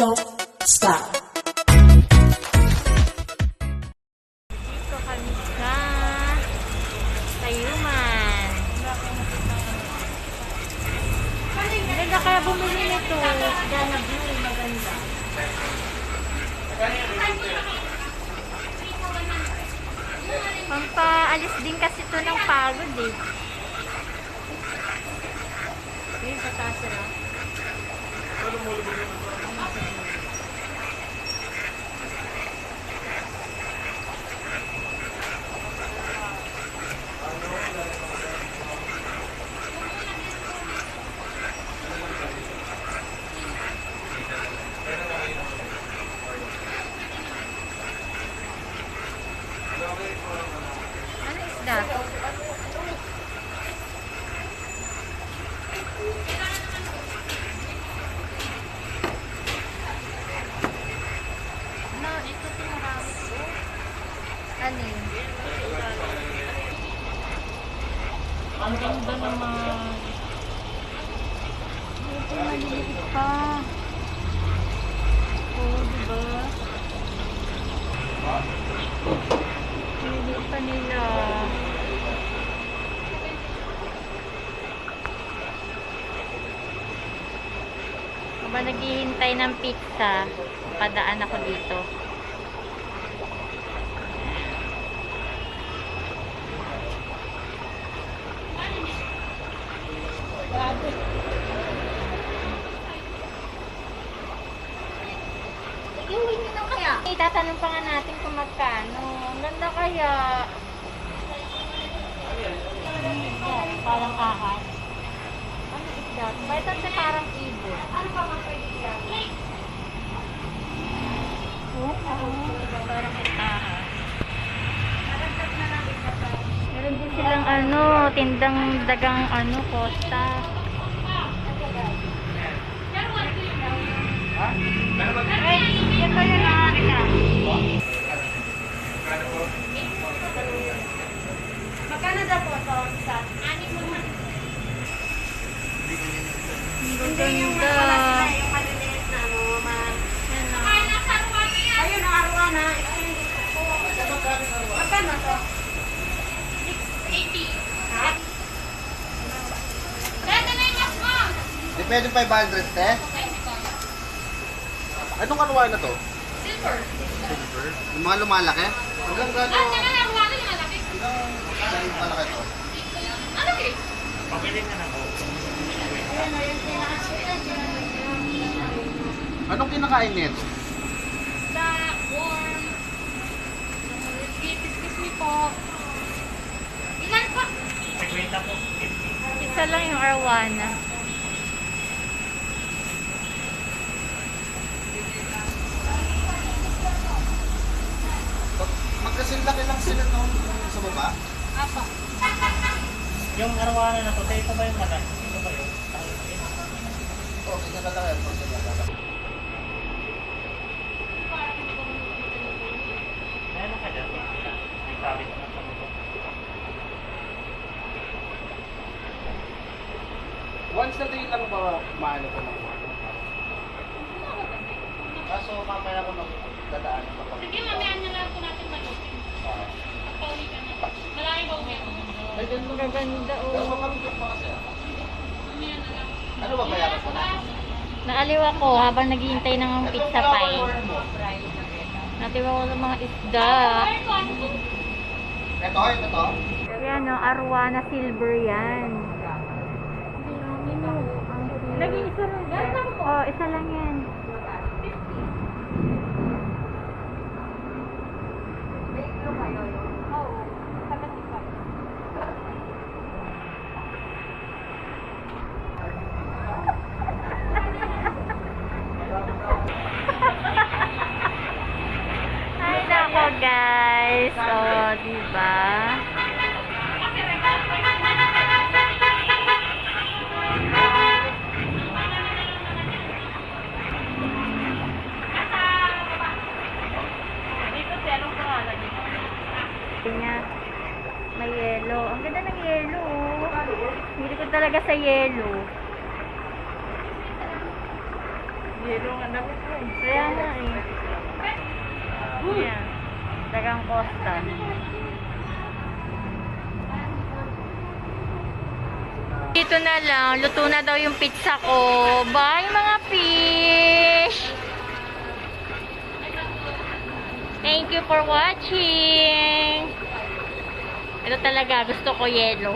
don't stop. Dito kami sa Tayuman. Maganda kaya bumili nito. Gana blue, maganda. Pampaalis din kasi ito ng pagod eh. Yun, sa taas sila. Ano isda? Ano, ito tinarami ko. Ano yun? Ang ganda naman. Ito maliliit pa. Oo, diba? Maliliit pa nila. Habang naghihintay ng pizza, padaan ako dito. Itatanong pa nga natin kung magkano. Ang ganda kaya. Yan, parang ahas. Ano isda? Ito sa parang ibon. Ano pa mga pwede Oo, parang ahas. Meron din silang ano, tindang dagang ano, costa. Ay, yan ba yun ah? Teka. Magkano daw po ito isa? Anim mo man. Hindi yung wala sila, yung maliliit na ano, ma... Yan na. Ayun, ang arwana. Ito yung gusto ko. Magkano to? 680. Ha? Dito na yung mo! Depende 500, te. Anong kanuwain na to? Silver. Silver. Yung mga lumalaki? Hanggang gano'n? Lahat na lang, arwana yung malaki. Hanggang lumalaki to? Ano eh? Anong kinakain nito? Sa warm. Excuse me po. Ilan po? Isa lang yung arwana. Magkasilaki lang sila noon sa baba. Apa. Yung arwana na to, tayo pa ba yung mata? Ganyan na lang yan. Ganyan na lang. Meron ka dyan. May sabit na sa mundo. Once na day lang ba maano ko ng ano? Kaso mamaya ko magdadaan. Sige, mamaya na lang po natin mag-open. Pagpauwi ka na. Malaki ba uwi? Ay, mo. Gaganda makamit pa kasi. ah. Mamaya na lang. Ano ba bayaran ko na? Naaliw ako habang naghihintay ng pizza pie. Natiwa ko sa mga isda. Ito, ito to. Yan o, arwana silver yan. Naging isa lang. Oo, oh, isa lang yan. Diba? niya. May yellow. Ang ganda ng yellow. oh. Hindi ko talaga sa yellow. Yellow. Nga dapat ko. Kaya nga eh. Yan. Dagang Costa. Dito na lang. Luto na daw yung pizza ko. Bye mga fish! Thank you for watching! Ito talaga, gusto ko yellow.